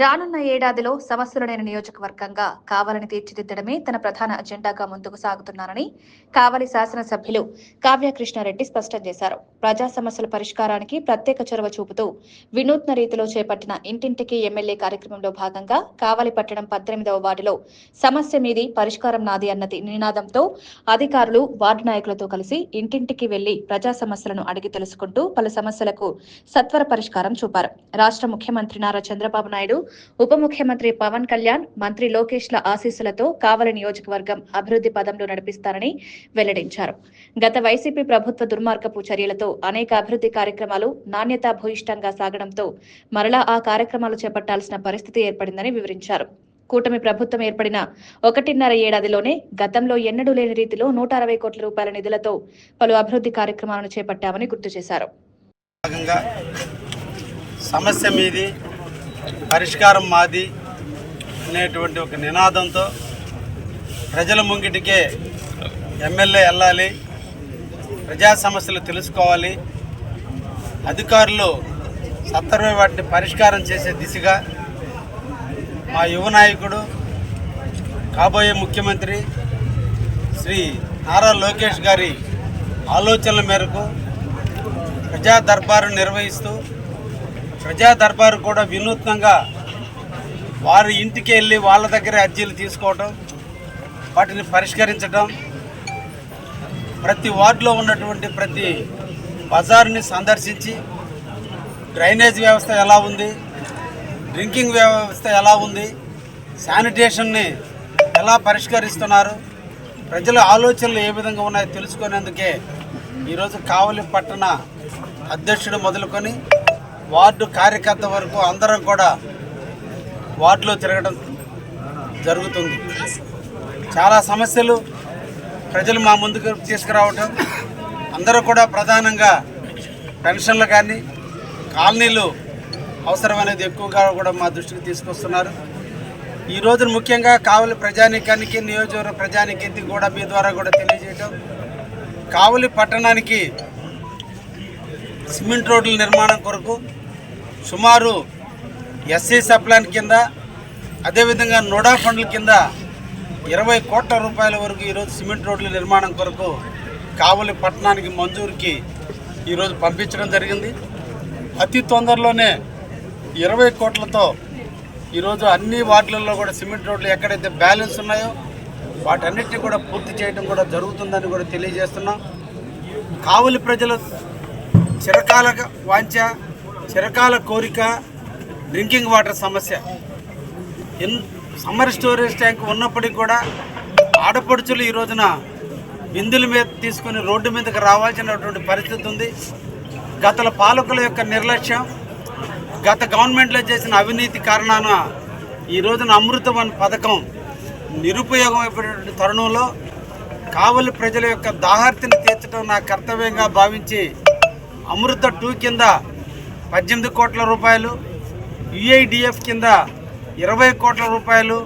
రానున్న ఏడాదిలో సమస్యలుడైన నియోజకవర్గంగా కావాలని తీర్చిదిద్దడమే తన ప్రధాన అజెండాగా ముందుకు సాగుతున్నారని కావలి శాసనసభ్యులు కావ్యకృష్ణారెడ్డి స్పష్టం చేశారు. ప్రజా సమస్యల పరిష్కారానికి ప్రత్యేక చొరవ చూపుతూ వినూత్న రీతిలో చేపట్టిన ఇంటింటికి ఎమ్మెల్యే కార్యక్రమంలో భాగంగా కావలి పట్టణం పద్దెనిమిదవ వార్డులో సమస్య మీది పరిష్కారం నాది అన్నది నినాదంతో అధికారులు వార్డు నాయకులతో కలిసి ఇంటింటికి వెళ్ళి ప్రజా సమస్యలను అడిగి తెలుసుకుంటూ పలు సమస్యలకు సత్వర పరిష్కారం చూపారు. రాష్ట్ర ముఖ్యమంత్రి నారా చంద్రబాబు నాయుడు ఉప ముఖ్యమంత్రి పవన్ కళ్యాణ్ మంత్రి లోకేష్ల ఆశీస్సులతో కావలి నియోజకవర్గం అభివృద్ధి పదంలో నడిపిస్తారని వెల్లడించారు. గత వైసీపీ ప్రభుత్వ దుర్మార్గపు చర్యలతో అనేక అభివృద్ధి కార్యక్రమాలు నాణ్యతా భూయిష్టంగా సాగడంతో మరలా ఆ కార్యక్రమాలు చేపట్టాల్సిన పరిస్థితి ఏర్పడిందని వివరించారు. కూటమి ప్రభుత్వం ఏర్పడిన ఒకటిన్నర ఏడాదిలోనే గతంలో ఎన్నడూ లేని రీతిలో నూట అరవై కోట్ల రూపాయల నిధులతో పలు అభివృద్ధి కార్యక్రమాలను చేపట్టామని గుర్తు చేశారు. సమస్య మీది పరిష్కారం మాది అనేటువంటి ఒక నినాదంతో ప్రజల ముంగిటికే ఎమ్మెల్యే వెళ్ళాలి ప్రజా సమస్యలు తెలుసుకోవాలి అధికారులు సత్వరమే వాటిని పరిష్కారం చేసే దిశగా మా యువ నాయకుడు కాబోయే ముఖ్యమంత్రి శ్రీ నారా లోకేష్ గారి ఆలోచనల మేరకు ప్రజా దర్బారు నిర్వహిస్తూ ప్రజా దర్బారు కూడా వినూత్నంగా వారి ఇంటికి వెళ్ళి వాళ్ళ దగ్గర అర్జీలు తీసుకోవటం వాటిని పరిష్కరించడం ప్రతి వార్డులో ఉన్నటువంటి ప్రతి బజార్ని సందర్శించి డ్రైనేజ్ వ్యవస్థ ఎలా ఉంది డ్రింకింగ్ వ్యవస్థ ఎలా ఉంది శానిటేషన్ని ఎలా పరిష్కరిస్తున్నారు ప్రజల ఆలోచనలు ఏ విధంగా ఉన్నాయో తెలుసుకునేందుకే ఈరోజు కావలి పట్టణ అధ్యక్షుడు మొదలుకొని వార్డు కార్యకర్త వరకు అందరం కూడా వార్డులో తిరగడం జరుగుతుంది. చాలా సమస్యలు ప్రజలు మా ముందుకు తీసుకురావటం అందరూ కూడా ప్రధానంగా పెన్షన్లు కానీ కాలనీలు అవసరమనేది ఎక్కువగా కూడా మా దృష్టికి తీసుకొస్తున్నారు. ఈ రోజు ముఖ్యంగా కావలి ప్రజానీకానికి నియోజకవర్గ ప్రజానీకానికి కూడా మీ ద్వారా కూడా తెలియజేయటం. కావలి పట్టణానికి సిమెంట్ రోడ్ల నిర్మాణం కొరకు సుమారు ఎస్సీ సప్లాన్ కింద అదేవిధంగా నోడా ఫండ్ల కింద ఇరవై కోట్ల రూపాయల వరకు ఈరోజు సిమెంట్ రోడ్ల నిర్మాణం కొరకు కావలి పట్టణానికి మంజూరుకి ఈరోజు పంపించడం జరిగింది. అతి తొందరలోనే ఇరవై కోట్లతో ఈరోజు అన్ని వార్డులలో కూడా సిమెంట్ రోడ్లు ఎక్కడైతే బ్యాలెన్స్ ఉన్నాయో వాటన్నిటిని కూడా పూర్తి చేయడం కూడా జరుగుతుందని కూడా తెలియజేస్తున్నాం. కావలి ప్రజల చిరకాల వాంఛ చిరకాల కోరిక డ్రింకింగ్ వాటర్ సమస్య. ఎన్ సమ్మర్ స్టోరేజ్ ట్యాంక్ ఉన్నప్పటికీ కూడా ఆడపడుచులు ఈ రోజున బిందుల మీద తీసుకొని రోడ్డు మీదకి రావాల్సినటువంటి పరిస్థితి ఉంది. గతల పాలకుల యొక్క నిర్లక్ష్యం గత గవర్నమెంట్లో చేసిన అవినీతి కారణాన ఈ రోజున అమృతవన్ పథకం నిరుపయోగం అయిపోయినటువంటి తరుణంలో కావలి ప్రజల యొక్క దాహార్తిని తీర్చడం నా కర్తవ్యంగా భావించి అమృత టూ కింద పద్దెనిమిది కోట్ల రూపాయలు యుఐడిఎఫ్ కింద ఇరవై కోట్ల రూపాయలు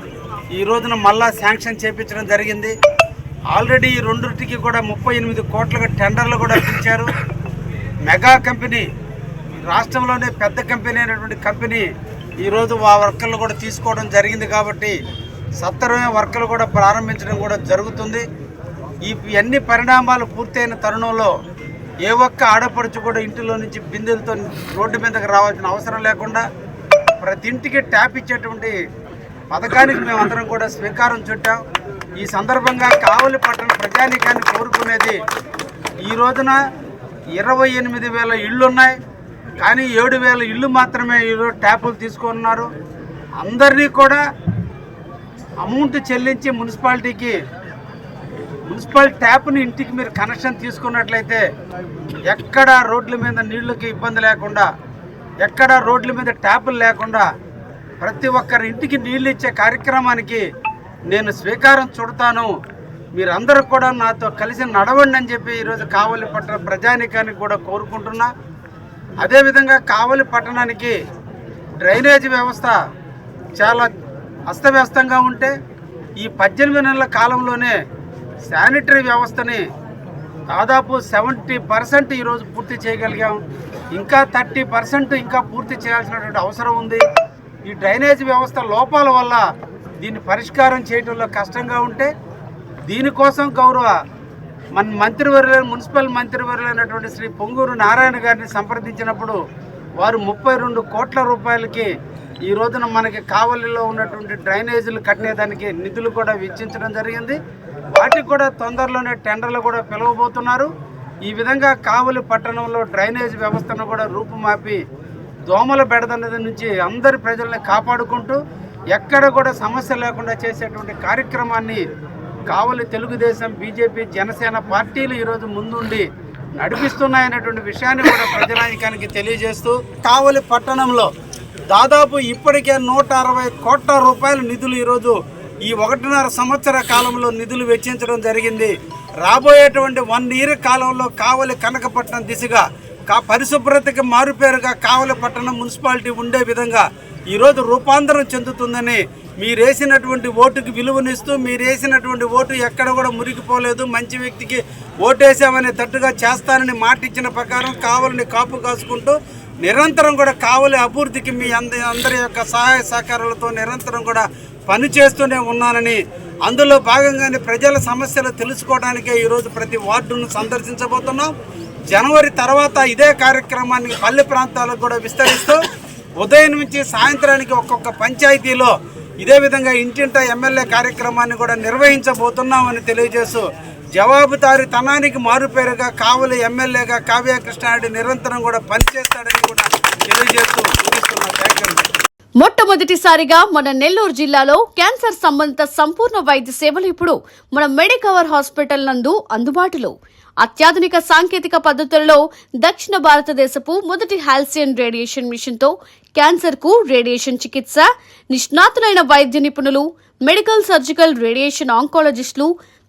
ఈ రోజున మళ్ళా శాంక్షన్ చేపించడం జరిగింది. ఆల్రెడీ ఈ రెండింటికి కూడా ముప్పై ఎనిమిది కోట్లకు టెండర్లు కూడా ఇచ్చారు మెగా కంపెనీ రాష్ట్రంలోనే పెద్ద కంపెనీ అయినటువంటి కంపెనీ ఈరోజు ఆ వర్కర్లు కూడా తీసుకోవడం జరిగింది కాబట్టి సత్తరమే వర్కర్లు కూడా ప్రారంభించడం కూడా జరుగుతుంది. ఈ అన్ని పరిణామాలు పూర్తయిన తరుణంలో ఏ ఒక్క ఆడపడుచు కూడా ఇంటిలో నుంచి బిందెలతో రోడ్డు మీదకి రావాల్సిన అవసరం లేకుండా ప్రతి ఇంటికి ట్యాప్ ఇచ్చేటువంటి పథకానికి మేమందరం కూడా స్వీకారం చుట్టాం. ఈ సందర్భంగా కావలి పట్టణ ప్రజానీకాన్ని కోరుకునేది ఈ రోజున ఇరవై ఎనిమిది వేల ఇళ్ళు ఉన్నాయి కానీ ఏడు వేల ఇళ్ళు మాత్రమే ఈరోజు ట్యాపులు తీసుకున్నారు. అందరినీ కూడా అమౌంట్ చెల్లించి మున్సిపాలిటీకి మున్సిపల్ ట్యాప్ని ఇంటికి మీరు కనెక్షన్ తీసుకున్నట్లయితే ఎక్కడ రోడ్ల మీద నీళ్ళకి ఇబ్బంది లేకుండా ఎక్కడ రోడ్ల మీద ట్యాపులు లేకుండా ప్రతి ఒక్కరి ఇంటికి నీళ్ళు ఇచ్చే కార్యక్రమానికి నేను స్వీకారం చుడతాను. మీరందరూ కూడా నాతో కలిసి నడవండి అని చెప్పి ఈరోజు కావలి పట్టణ ప్రజానికానికి కూడా కోరుకుంటున్నా. అదేవిధంగా కావలి పట్టణానికి డ్రైనేజ్ వ్యవస్థ చాలా అస్తవ్యస్తంగా ఉంటే ఈ పద్దెనిమిది నెలల కాలంలోనే శానిటరీ వ్యవస్థని దాదాపు సెవెంటీ పర్సెంట్ ఈరోజు పూర్తి చేయగలిగాం. ఇంకా థర్టీ పర్సెంట్ ఇంకా పూర్తి చేయాల్సినటువంటి అవసరం ఉంది. ఈ డ్రైనేజ్ వ్యవస్థ లోపాల వల్ల దీన్ని పరిష్కారం చేయడంలో కష్టంగా ఉంటే దీనికోసం గౌరవ మన మంత్రివర్యులు మున్సిపల్ మంత్రివర్యులైనటువంటి శ్రీ పొంగూరు నారాయణ గారిని సంప్రదించినప్పుడు వారు ముప్పై రెండు కోట్ల రూపాయలకి ఈ రోజున మనకి కావలిలో ఉన్నటువంటి డ్రైనేజీలు కట్టేదానికి నిధులు కూడా వెచ్చించడం జరిగింది. వాటికి కూడా తొందరలోనే టెండర్లు కూడా పిలవబోతున్నారు. ఈ విధంగా కావలి పట్టణంలో డ్రైనేజ్ వ్యవస్థను కూడా రూపుమాపి దోమల బెడదన్నది నుంచి అందరి ప్రజల్ని కాపాడుకుంటూ ఎక్కడ కూడా సమస్య లేకుండా చేసేటువంటి కార్యక్రమాన్ని కావలి తెలుగుదేశం బీజేపీ జనసేన పార్టీలు ఈరోజు ముందుండి నడిపిస్తున్నాయనేటువంటి విషయాన్ని కూడా ప్రజానికానికి తెలియజేస్తూ కావలి పట్టణంలో దాదాపు ఇప్పటికే నూట అరవై కోట్ల రూపాయల నిధులు ఈరోజు ఈ ఒకటిన్నర సంవత్సర కాలంలో నిధులు వెచ్చించడం జరిగింది. రాబోయేటువంటి వన్ ఇయర్ కాలంలో కావలి కనకపట్నం దిశగా కా పరిశుభ్రతకి మారుపేరుగా కావలి పట్టణం మున్సిపాలిటీ ఉండే విధంగా ఈరోజు రూపాంతరం చెందుతుందని మీరేసినటువంటి ఓటుకి విలువనిస్తూ మీరేసినటువంటి ఓటు ఎక్కడ కూడా మురిగిపోలేదు. మంచి వ్యక్తికి ఓటేసామనే తట్టుగా చేస్తానని మాట ఇచ్చిన ప్రకారం కావలిని కాపు కాసుకుంటూ నిరంతరం కూడా కావలి అభివృద్ధికి మీ అంద అందరి యొక్క సహాయ సహకారాలతో నిరంతరం కూడా పనిచేస్తూనే ఉన్నానని అందులో భాగంగానే ప్రజల సమస్యలు తెలుసుకోవడానికే ఈరోజు ప్రతి వార్డును సందర్శించబోతున్నాం. జనవరి తర్వాత ఇదే కార్యక్రమాన్ని పల్లె ప్రాంతాలకు కూడా విస్తరిస్తూ ఉదయం నుంచి సాయంత్రానికి ఒక్కొక్క పంచాయతీలో ఇదే విధంగా ఇంటింట ఎమ్మెల్యే కార్యక్రమాన్ని కూడా నిర్వహించబోతున్నామని తెలియజేస్తూ జవాబుదారీతనానికి మారుపేరుగా కావలి ఎమ్మెల్యేగా కావ్య కృష్ణారెడ్డి నిరంతరం కూడా పనిచేస్తాడని కూడా తెలియజేస్తూ థ్యాంక్ మొట్టమొదటిసారిగా మన నెల్లూరు జిల్లాలో క్యాన్సర్ సంబంధిత సంపూర్ణ వైద్య సేవలు ఇప్పుడు మన మెడికవర్ హాస్పిటల్ నందు అందుబాటులో. అత్యాధునిక సాంకేతిక పద్ధతులలో దక్షిణ భారతదేశపు మొదటి హాల్సియన్ రేడియేషన్ మిషన్తో క్యాన్సర్కు రేడియేషన్ చికిత్స నిష్ణాతులైన వైద్య నిపుణులు మెడికల్ సర్జికల్ రేడియేషన్ ఆంకాలజిస్టులు